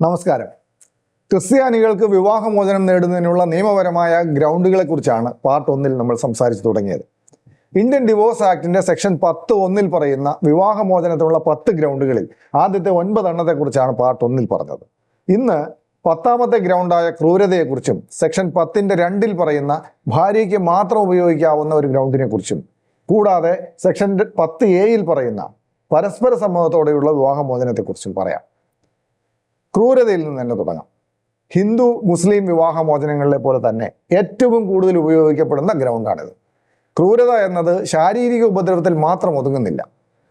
നമസ്കാരം. ക്രിസ്ത്യാനികൾക്ക് വിവാഹമോചനം നേടുന്നതിനുള്ള നിയമപരമായ ഗ്രൗണ്ടുകളെ കുറിച്ചാണ് പാർട്ട് ഒന്നിൽ നമ്മൾ സംസാരിച്ചു തുടങ്ങിയത്. ഇന്ത്യൻ ഡിവോഴ്സ് ആക്ടിന്റെ സെക്ഷൻ പത്ത് ഒന്നിൽ പറയുന്ന വിവാഹമോചനത്തിനുള്ള പത്ത് ഗ്രൗണ്ടുകളിൽ ആദ്യത്തെ ഒൻപതെണ്ണത്തെക്കുറിച്ചാണ് പാർട്ട് ഒന്നിൽ പറഞ്ഞത്. ഇന്ന് പത്താമത്തെ ഗ്രൗണ്ടായ ക്രൂരതയെക്കുറിച്ചും സെക്ഷൻ പത്തിന്റെ രണ്ടിൽ പറയുന്ന ഭാര്യയ്ക്ക് മാത്രം ഉപയോഗിക്കാവുന്ന ഒരു ഗ്രൗണ്ടിനെ കുറിച്ചും കൂടാതെ സെക്ഷൻ പത്ത് എയിൽ പറയുന്ന പരസ്പര സമ്മതത്തോടെയുള്ള വിവാഹമോചനത്തെക്കുറിച്ചും പറയാം. ക്രൂരതയിൽ നിന്ന് തന്നെ തുടങ്ങാം. ഹിന്ദു മുസ്ലിം വിവാഹമോചനങ്ങളിലെ പോലെ തന്നെ ഏറ്റവും കൂടുതൽ ഉപയോഗിക്കപ്പെടുന്ന ഗ്രൗണ്ടാണിത്. ക്രൂരത എന്നത് ശാരീരിക ഉപദ്രവത്തിൽ മാത്രം ഒതുങ്ങുന്നില്ല.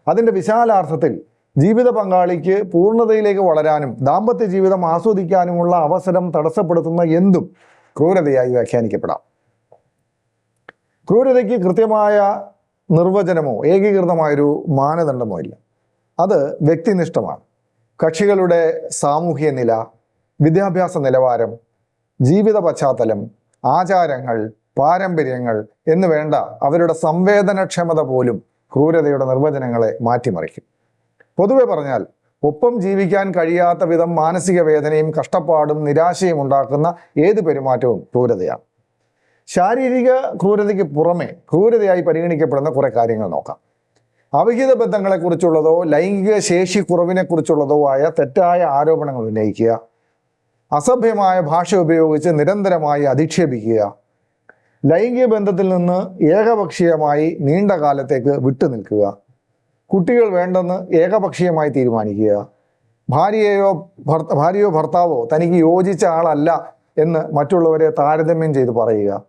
അതിന്റെ വിശാലാർത്ഥത്തിൽ ജീവിത പങ്കാളിക്ക് പൂർണതയിലേക്ക് വളരാനും ദാമ്പത്യ ജീവിതം ആസ്വദിക്കാനുമുള്ള അവസരം തടസ്സപ്പെടുത്തുന്ന എന്തും ക്രൂരതയായി വ്യാഖ്യാനിക്കപ്പെടാം. ക്രൂരതയ്ക്ക് കൃത്യമായ നിർവചനമോ ഏകീകൃതമായൊരു മാനദണ്ഡമോ ഇല്ല. അത് വ്യക്തിനിഷ്ഠമാണ്. കക്ഷികളുടെ സാമൂഹ്യ നില വിദ്യാഭ്യാസ നിലവാരം ജീവിത പശ്ചാത്തലം ആചാരങ്ങൾ പാരമ്പര്യങ്ങൾ എന്ന് വേണ്ട അവരുടെ സംവേദനക്ഷമത പോലും ക്രൂരതയുടെ നിർവചനങ്ങളെ മാറ്റിമറിക്കും. പൊതുവെ പറഞ്ഞാൽ ഒപ്പം ജീവിക്കാൻ കഴിയാത്ത വിധം മാനസിക വേദനയും കഷ്ടപ്പാടും നിരാശയും ഉണ്ടാക്കുന്ന ഏത് പെരുമാറ്റവും ക്രൂരതയാണ്. ശാരീരിക ക്രൂരതയ്ക്ക് പുറമെ ക്രൂരതയായി പരിഗണിക്കപ്പെടുന്ന കുറെ കാര്യങ്ങൾ നോക്കാം. അവിഹിത ബന്ധങ്ങളെക്കുറിച്ചുള്ളതോ ലൈംഗിക ശേഷി കുറവിനെക്കുറിച്ചുള്ളതോ ആയ തെറ്റായ ആരോപണങ്ങൾ ഉന്നയിക്കുക. അസഭ്യമായ ഭാഷ ഉപയോഗിച്ച് നിരന്തരമായി അധിക്ഷേപിക്കുക. ലൈംഗിക ബന്ധത്തിൽ നിന്ന് ഏകപക്ഷീയമായി നീണ്ട കാലത്തേക്ക് വിട്ടുനിൽക്കുക കുട്ടികൾ വേണ്ടെന്ന് ഏകപക്ഷീയമായി തീരുമാനിക്കുക. ഭാര്യയോ ഭർത്ത ഭാര്യയോ ഭർത്താവോ തനിക്ക് യോജിച്ച ആളല്ല എന്ന് മറ്റുള്ളവരെ താരതമ്യം ചെയ്ത് പറയുക.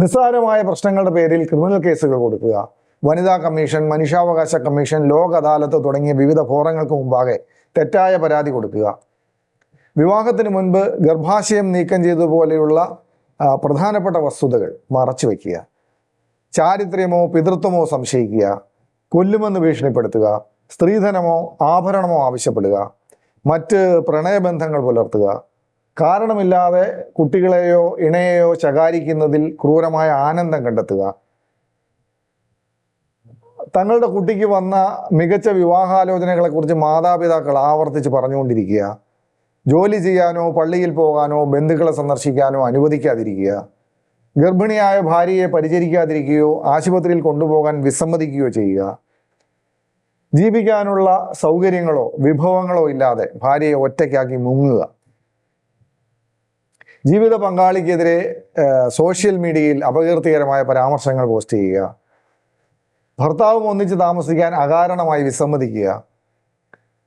നിസ്സാരമായ പ്രശ്നങ്ങളുടെ പേരിൽ ക്രിമിനൽ കേസുകൾ കൊടുക്കുക. വനിതാ കമ്മീഷൻ മനുഷ്യാവകാശ കമ്മീഷൻ ലോക അദാലത്ത് തുടങ്ങിയ വിവിധ ഫോറങ്ങൾക്ക് മുമ്പാകെ തെറ്റായ പരാതി കൊടുക്കുക. വിവാഹത്തിന് മുൻപ് ഗർഭാശയം നീക്കം ചെയ്തതുപോലെയുള്ള പ്രധാനപ്പെട്ട വസ്തുതകൾ മറച്ചു വയ്ക്കുക. ചാരിത്ര്യമോ പിതൃത്വമോ സംശയിക്കുക. കൊല്ലുമെന്ന് ഭീഷണിപ്പെടുത്തുക. സ്ത്രീധനമോ ആഭരണമോ ആവശ്യപ്പെടുക. മറ്റ് പ്രണയബന്ധങ്ങൾ പുലർത്തുക. കാരണമില്ലാതെ കുട്ടികളെയോ ഇണയെയോ ശകാരിക്കുന്നതിൽ ക്രൂരമായ ആനന്ദം കണ്ടെത്തുക. തങ്ങളുടെ കുട്ടിക്ക് വന്ന മികച്ച വിവാഹാലോചനകളെക്കുറിച്ച് മാതാപിതാക്കൾ ആവർത്തിച്ച് പറഞ്ഞുകൊണ്ടിരിക്കുക. ജോലി ചെയ്യാനോ പള്ളിയിൽ പോകാനോ ബന്ധുക്കളെ സന്ദർശിക്കാനോ അനുവദിക്കാതിരിക്കുക. ഗർഭിണിയായ ഭാര്യയെ പരിചരിക്കാതിരിക്കുകയോ ആശുപത്രിയിൽ കൊണ്ടുപോകാൻ വിസമ്മതിക്കുകയോ ചെയ്യുക. ജീവിക്കാനുള്ള സൗകര്യങ്ങളോ വിഭവങ്ങളോ ഇല്ലാതെ ഭാര്യയെ ഒറ്റയ്ക്കാക്കി മുങ്ങുക. ജീവിത പങ്കാളിക്കെതിരെ സോഷ്യൽ മീഡിയയിൽ അപകീർത്തികരമായ പരാമർശങ്ങൾ പോസ്റ്റ് ചെയ്യുക. ഭർത്താവും ഒന്നിച്ച് താമസിക്കാൻ അകാരണമായി വിസമ്മതിക്കുക.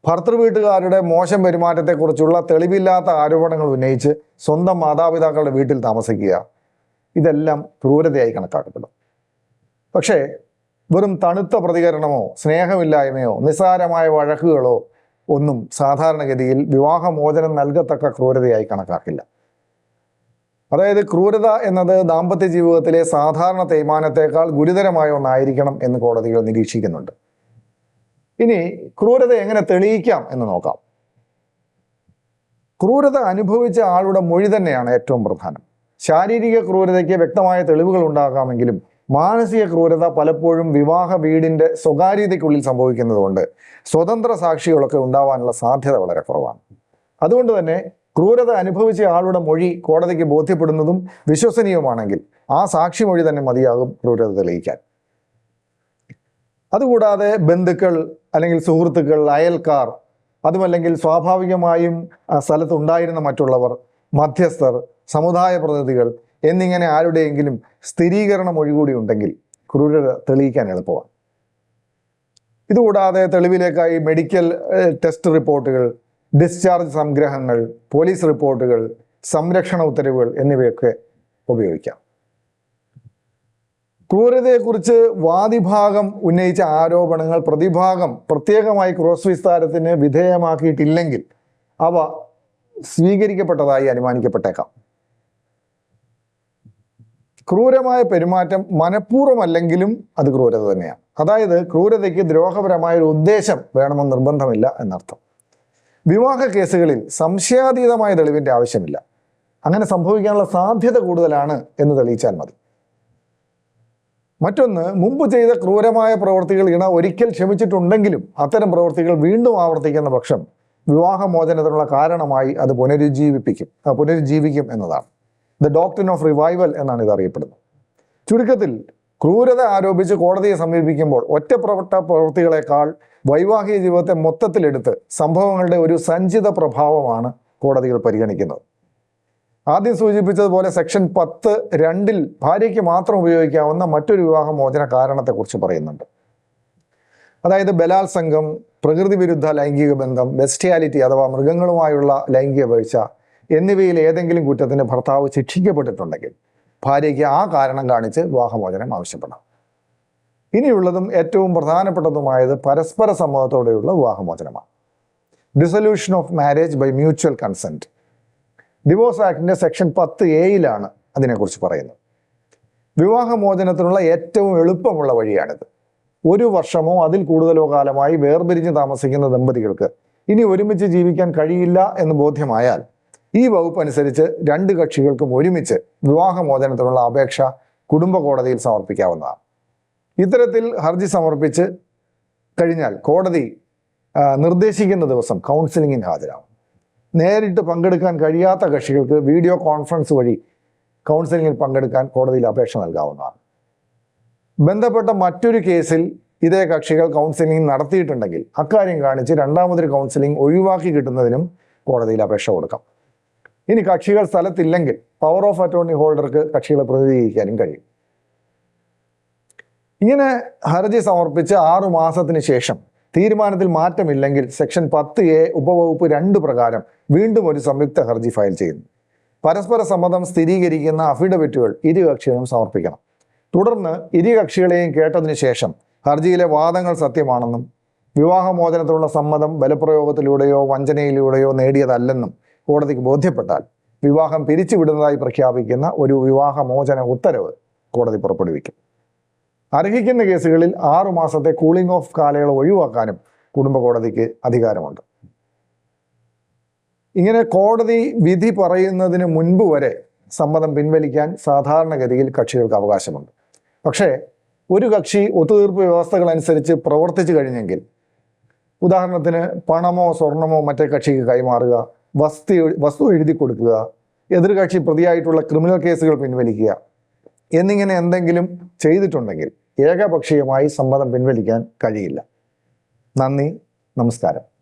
ഭർത്തൃ വീട്ടുകാരുടെ മോശം പെരുമാറ്റത്തെക്കുറിച്ചുള്ള തെളിവില്ലാത്ത ആരോപണങ്ങൾ ഉന്നയിച്ച് സ്വന്തം മാതാപിതാക്കളുടെ വീട്ടിൽ താമസിക്കുക. ഇതെല്ലാം ക്രൂരതയായി കണക്കാക്കപ്പെടും. പക്ഷേ വെറും തണുത്ത പ്രതികരണമോ സ്നേഹമില്ലായ്മയോ നിസ്സാരമായ വഴക്കുകളോ ഒന്നും സാധാരണഗതിയിൽ വിവാഹമോചനം നൽകത്തക്ക ക്രൂരതയായി കണക്കാക്കില്ല. അതായത് ക്രൂരത എന്നത് ദാമ്പത്യ ജീവിതത്തിലെ സാധാരണ തേയ്മാനത്തെക്കാൾ ഗുരുതരമായ ഒന്നായിരിക്കണം എന്ന് കോടതികൾ നിരീക്ഷിക്കുന്നുണ്ട്. ഇനി ക്രൂരത എങ്ങനെ തെളിയിക്കാം എന്ന് നോക്കാം. ക്രൂരത അനുഭവിച്ച ആളുടെ മൊഴി തന്നെയാണ് ഏറ്റവും പ്രധാനം. ശാരീരിക ക്രൂരതയ്ക്ക് വ്യക്തമായ തെളിവുകൾ ഉണ്ടാകാമെങ്കിലും മാനസിക ക്രൂരത പലപ്പോഴും വിവാഹ വീടിന്റെ സ്വകാര്യതയ്ക്കുള്ളിൽ സംഭവിക്കുന്നതുകൊണ്ട് സ്വതന്ത്ര സാക്ഷികളൊക്കെ ഉണ്ടാവാനുള്ള സാധ്യത വളരെ കുറവാണ്. അതുകൊണ്ട് തന്നെ ക്രൂരത അനുഭവിച്ച ആളുടെ മൊഴി കോടതിക്ക് ബോധ്യപ്പെടുന്നതും വിശ്വസനീയമാണെങ്കിൽ ആ സാക്ഷി മൊഴി തന്നെ മതിയാകും ക്രൂരത തെളിയിക്കാൻ. അതുകൂടാതെ ബന്ധുക്കൾ അല്ലെങ്കിൽ സുഹൃത്തുക്കൾ അയൽക്കാർ അതുമല്ലെങ്കിൽ സ്വാഭാവികമായും സ്ഥലത്തുണ്ടായിരുന്ന മറ്റുള്ളവർ മധ്യസ്ഥർ സമുദായ പ്രതിനിധികൾ എന്നിങ്ങനെ ആരുടെയെങ്കിലും സ്ഥിരീകരണ മൊഴി കൂടി ഉണ്ടെങ്കിൽ ക്രൂരത തെളിയിക്കാൻ എളുപ്പമാണ്. ഇതുകൂടാതെ തെളിവിലേക്കായി മെഡിക്കൽ ടെസ്റ്റ് റിപ്പോർട്ടുകൾ ഡിസ്ചാർജ് സംഗ്രഹങ്ങൾ പോലീസ് റിപ്പോർട്ടുകൾ സംരക്ഷണ ഉത്തരവുകൾ എന്നിവയൊക്കെ ഉപയോഗിക്കാം. ക്രൂരതയെക്കുറിച്ച് വാദിഭാഗം ഉന്നയിച്ച ആരോപണങ്ങൾ പ്രതിഭാഗം പ്രത്യേകമായി ക്രോസ് വിസ്താരത്തിന് വിധേയമാക്കിയിട്ടില്ലെങ്കിൽ അവ സ്വീകരിക്കപ്പെട്ടതായി അനുമാനിക്കപ്പെട്ടേക്കാം. ക്രൂരമായ പെരുമാറ്റം മനഃപൂർവമല്ലെങ്കിലും അത് ക്രൂരത തന്നെയാണ്. അതായത് ക്രൂരതയ്ക്ക് ദ്രോഹപരമായ ഒരു ഉദ്ദേശം വേണമെന്ന് നിർബന്ധമില്ല എന്നർത്ഥം. വിവാഹ കേസുകളിൽ സംശയാതീതമായ തെളിവിന്റെ ആവശ്യമില്ല. അങ്ങനെ സംഭവിക്കാനുള്ള സാധ്യത കൂടുതലാണ് എന്ന് തെളിയിച്ചാൽ മതി. മറ്റൊന്ന് മുമ്പ് ചെയ്ത ക്രൂരമായ പ്രവൃത്തികൾ ഇണ ഒരിക്കൽ ക്ഷമിച്ചിട്ടുണ്ടെങ്കിലും അത്തരം പ്രവൃത്തികൾ വീണ്ടും ആവർത്തിക്കുന്ന പക്ഷം വിവാഹമോചനത്തിനുള്ള കാരണമായി അത് പുനരുജ്ജീവിപ്പിക്കും പുനരുജ്ജീവിക്കും എന്നതാണ്. ദ ഡോക്ടർ ഓഫ് റിവൈവൽ എന്നാണ് ഇത് അറിയപ്പെടുന്നത്. ചുരുക്കത്തിൽ ക്രൂരത ആരോപിച്ച് കോടതിയെ സമീപിക്കുമ്പോൾ ഒറ്റപ്രവട്ട പ്രവൃത്തികളെക്കാൾ വൈവാഹിക ജീവിതത്തെ മൊത്തത്തിലെടുത്ത് സംഭവങ്ങളുടെ ഒരു സഞ്ചിത പ്രഭാവമാണ് കോടതികൾ പരിഗണിക്കുന്നത്. ആദ്യം സൂചിപ്പിച്ചതുപോലെ സെക്ഷൻ പത്ത് രണ്ടിൽ ഭാര്യയ്ക്ക് മാത്രം ഉപയോഗിക്കാവുന്ന മറ്റൊരു വിവാഹമോചന കാരണത്തെക്കുറിച്ച് പറയുന്നുണ്ട്. അതായത് ബലാത്സംഗം പ്രകൃതി വിരുദ്ധ ലൈംഗിക ബന്ധം ബെസ്റ്റിയാലിറ്റി അഥവാ മൃഗങ്ങളുമായുള്ള ലൈംഗിക വീഴ്ച എന്നിവയിൽ ഏതെങ്കിലും കുറ്റത്തിന് ഭർത്താവ് ശിക്ഷിക്കപ്പെട്ടിട്ടുണ്ടെങ്കിൽ ഭാര്യയ്ക്ക് ആ കാരണം കാണിച്ച് വിവാഹമോചനം ആവശ്യപ്പെടാം. ഇനിയുള്ളതും ഏറ്റവും പ്രധാനപ്പെട്ടതുമായത് പരസ്പര സമ്മതത്തോടെയുള്ള വിവാഹമോചനമാണ്. Dissolution of marriage by mutual consent divorce ആക്ടിന്റെ section പത്ത് എയിലാണ് അതിനെക്കുറിച്ച് പറയുന്നത്. വിവാഹമോചനത്തിനുള്ള ഏറ്റവും എളുപ്പമുള്ള വഴിയാണിത്. ഒരു വർഷമോ അതിൽ കൂടുതലോ കാലമായി വേർപിരിഞ്ഞ് താമസിക്കുന്ന ദമ്പതികൾക്ക് ഇനി ഒരുമിച്ച് ജീവിക്കാൻ കഴിയില്ല എന്ന് ബോധ്യമായാൽ ഈ വകുപ്പ് അനുസരിച്ച് രണ്ട് കക്ഷികൾക്കും ഒരുമിച്ച് വിവാഹമോചനത്തിനുള്ള അപേക്ഷ കുടുംബ കോടതിയിൽ സമർപ്പിക്കാവുന്നതാണ്. ഇത്തരത്തിൽ ഹർജി സമർപ്പിച്ച് കഴിഞ്ഞാൽ കോടതി നിർദ്ദേശിക്കുന്ന ദിവസം കൗൺസിലിങ്ങിന് ഹാജരാകും. നേരിട്ട് പങ്കെടുക്കാൻ കഴിയാത്ത കക്ഷികൾക്ക് വീഡിയോ കോൺഫറൻസ് വഴി കൗൺസിലിങ്ങിൽ പങ്കെടുക്കാൻ കോടതിയിൽ അപേക്ഷ നൽകാവുന്നതാണ്. ബന്ധപ്പെട്ട മറ്റൊരു കേസിൽ ഇതേ കക്ഷികൾ കൗൺസിലിംഗ് നടത്തിയിട്ടുണ്ടെങ്കിൽ അക്കാര്യം കാണിച്ച് രണ്ടാമതൊരു കൗൺസിലിംഗ് ഒഴിവാക്കി കിട്ടുന്നതിനും കോടതിയിൽ അപേക്ഷ കൊടുക്കാം. ഇനി കക്ഷികൾ സ്ഥലത്തില്ലെങ്കിൽ പവർ ഓഫ് അറ്റോർണി ഹോൾഡർക്ക് കക്ഷികളെ പ്രതിനിധീകരിക്കാനും കഴിയും. ഇങ്ങനെ ഹർജി സമർപ്പിച്ച് ആറു മാസത്തിന് ശേഷം തീരുമാനത്തിൽ മാറ്റമില്ലെങ്കിൽ സെക്ഷൻ പത്ത് എ ഉപവകുപ്പ് രണ്ട് പ്രകാരം വീണ്ടും ഒരു സംയുക്ത ഹർജി ഫയൽ ചെയ്യുന്നു. പരസ്പര സമ്മതം സ്ഥിരീകരിക്കുന്ന അഫിഡവിറ്റുകൾ ഇരു കക്ഷികളും സമർപ്പിക്കണം. തുടർന്ന് ഇരു കക്ഷികളെയും കേട്ടതിന് ശേഷം ഹർജിയിലെ വാദങ്ങൾ സത്യമാണെന്നും വിവാഹമോചനത്തിലുള്ള സമ്മതം ബലപ്രയോഗത്തിലൂടെയോ വഞ്ചനയിലൂടെയോ നേടിയതല്ലെന്നും കോടതിക്ക് ബോധ്യപ്പെട്ടാൽ വിവാഹം പിരിച്ചുവിടുന്നതായി പ്രഖ്യാപിക്കുന്ന ഒരു വിവാഹമോചന ഉത്തരവ് കോടതി പുറപ്പെടുവിക്കും. അർഹിക്കുന്ന കേസുകളിൽ ആറു മാസത്തെ കൂളിംഗ് ഓഫ് കാലയളവ് ഒഴിവാക്കാനും കുടുംബ കോടതിക്ക് അധികാരമുണ്ട്. ഇങ്ങനെ കോടതി വിധി പറയുന്നതിന് മുൻപ് വരെ സമ്മതം പിൻവലിക്കാൻ സാധാരണഗതിയിൽ കക്ഷികൾക്ക് അവകാശമുണ്ട്. പക്ഷേ ഒരു കക്ഷി ഒത്തുതീർപ്പ് വ്യവസ്ഥകൾ അനുസരിച്ച് പ്രവർത്തിച്ചു കഴിഞ്ഞെങ്കിൽ ഉദാഹരണത്തിന് പണമോ സ്വർണമോ മറ്റേ കക്ഷിക്ക് കൈമാറുക വസ്തു വസ്തു എഴുതി കൊടുക്കുക എതിർകക്ഷി പ്രതിയായിട്ടുള്ള ക്രിമിനൽ കേസുകൾ പിൻവലിക്കുക എന്നിങ്ങനെ എന്തെങ്കിലും ചെയ്തിട്ടുണ്ടെങ്കിൽ ഏകപക്ഷീയമായി സമ്മതം പിൻവലിക്കാൻ കഴിയില്ല. നന്ദി നമസ്കാരം.